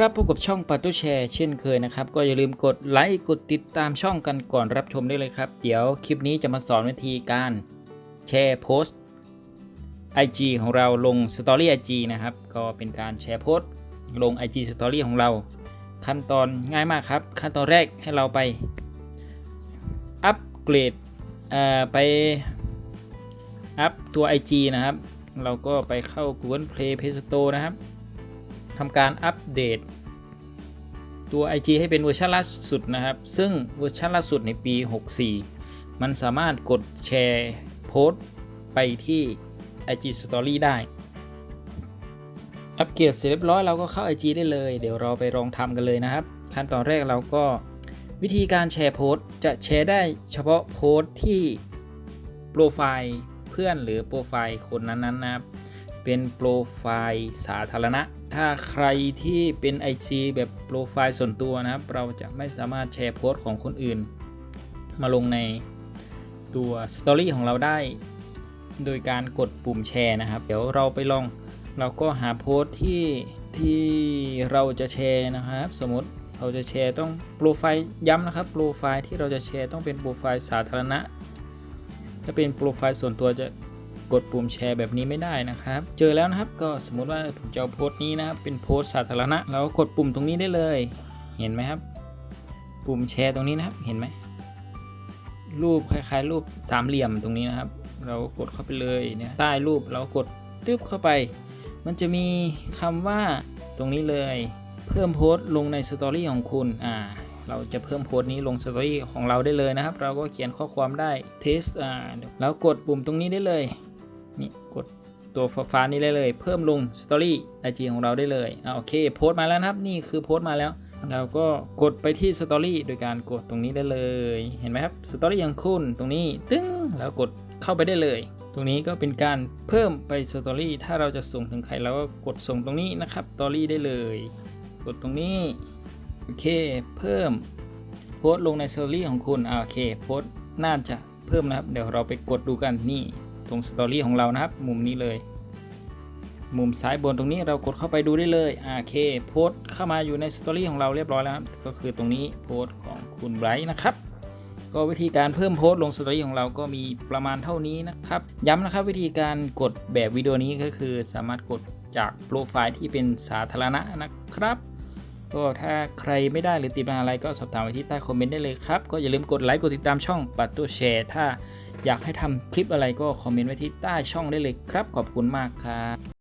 ครับพบกับช่องปาตุแชร์เช่นเคยนะครับ ก็อย่าลืมกดไลค์กดติดตามช่องกันก่อนรับชมได้เลยครับ เดี๋ยวคลิปนี้จะมาสอนวิธีการแชร์โพสต์ IG ของเราลง Story IG นะครับ ก็เป็นการแชร์โพสต์ลง IG Story ของเรา ขั้นตอนง่ายมากครับ ขั้นตอนแรกให้เราไปอัปเกรดเอ่อไปอัพตัว IG นะครับ เราก็ไปเข้า Google Play Play Store นะครับ ทำการอัปเดต ตัว IG ให้เป็นเวอร์ชันล่าสุดนะครับ ซึ่งเวอร์ชันล่าสุดในปี 64 มันสามารถกดแชร์โพสต์ไปที่ IG Story ได้ อัปเกรดเสร็จเรียบร้อยเราก็เข้า IG ได้เลย เดี๋ยวเราไปลองทำกันเลยนะครับ ขั้นตอนแรกเราก็วิธีการแชร์โพสต์จะแชร์ได้เฉพาะโพสต์ที่โปรไฟล์เพื่อนหรือโปรไฟล์คนนั้นๆนะครับ เป็นโปรไฟล์สาธารณะ ถ้าใครที่เป็น IG แบบโปรไฟล์ส่วนตัวนะครับ เราจะไม่สามารถแชร์โพสต์ของคนอื่น มาลงในตัวสตอรี่ของเราได้ โดยการกดปุ่มแชร์นะครับ เดี๋ยวเราไปลองเราก็หาโพสต์ที่ที่เราจะแชร์นะครับ สมมติเราจะแชร์ต้องโปรไฟล์ย้ำนะครับโปรไฟล์ที่เราจะแชร์ต้องเป็นโปรไฟล์สาธารณะถ้าเป็นโปรไฟล์ส่วนตัวจะ กดปุ่มแชร์แบบนี้ไม่ได้นะครับ เจอแล้วนะครับก็สมมุติว่าผมจะเอาโพสต์นี้นะครับเป็นโพสต์สาธารณะเราก็กดปุ่มตรงนี้ได้เลย เห็นไหมครับ ปุ่มแชร์ตรงนี้นะครับเห็นไหมรูปคล้ายๆ รูปสามเหลี่ยมตรงนี้นะครับ เรากดเข้าไปเลยเนี่ยใต้รูปเรากดตึ๊บเข้าไป มันจะมีคำว่าตรงนี้เลย เพิ่มโพสต์ลงในสตอรี่ของคุณอ่าเราจะเพิ่มโพสต์นี้ลงสตอรี่ของเราได้เลยนะครับ เราก็เขียนข้อความได้ test อ่าแล้วกดปุ่มตรงนี้ได้เลย นี่กดตัวฟ้านี้ได้เลย เพิ่มลงสตอรี่ไอจีของเราได้เลยอ่าโอเคโพสต์มาแล้วครับนี่คือโพสต์มาแล้วเราก็กดไปที่สตอรี่โดยการกดตรงนี้ได้เลย เห็นไหมครับสตอรี่ยังคุณตรงนี้ตึ้งแล้วกดเข้าไปได้เลย ตรงนี้ก็เป็นการเพิ่มไปสตอรี่ถ้าเราจะส่งถึงใครเราก็กดส่งตรงนี้นะครับสตอรี่ได้เลย กดตรงนี้ โอเค เพิ่ม โพสต์ลงในสตอรี่ของคุณอ่าโอเค โพสต์น่าจะเพิ่มนะครับ เดี๋ยวเราไปกดดูกันนี่ ตรงสตอรี่ของเรานะครับ มุมนี้เลย มุมซ้ายบนตรงนี้เรากดเข้าไปดูได้เลยโอเคโพสต์เข้ามาอยู่ในสตอรี่ของเราเรียบร้อยแล้วครับก็คือตรงนี้โพสต์ของคุณไบรท์นะครับก็วิธีการเพิ่มโพสต์ลงสตอรี่ของเราก็มีประมาณเท่านี้นะครับ ย้ำนะครับวิธีการกดแบบวิดีโอนี้ก็คือสามารถกดจากโปรไฟล์ที่เป็นสาธารณะนะครับ ก็ถ้าใครไม่ได้หรือติดปัญหาอะไรก็สอบถามไว้ที่ใต้คอมเมนต์ได้เลยครับ ก็อย่าลืมกดไลค์กดติดตามช่องปัดตัวแชร์ถ้า อยากให้ทำคลิปอะไรก็คอมเมนต์ไว้ที่ใต้ช่องได้เลยครับ ขอบคุณมากครับ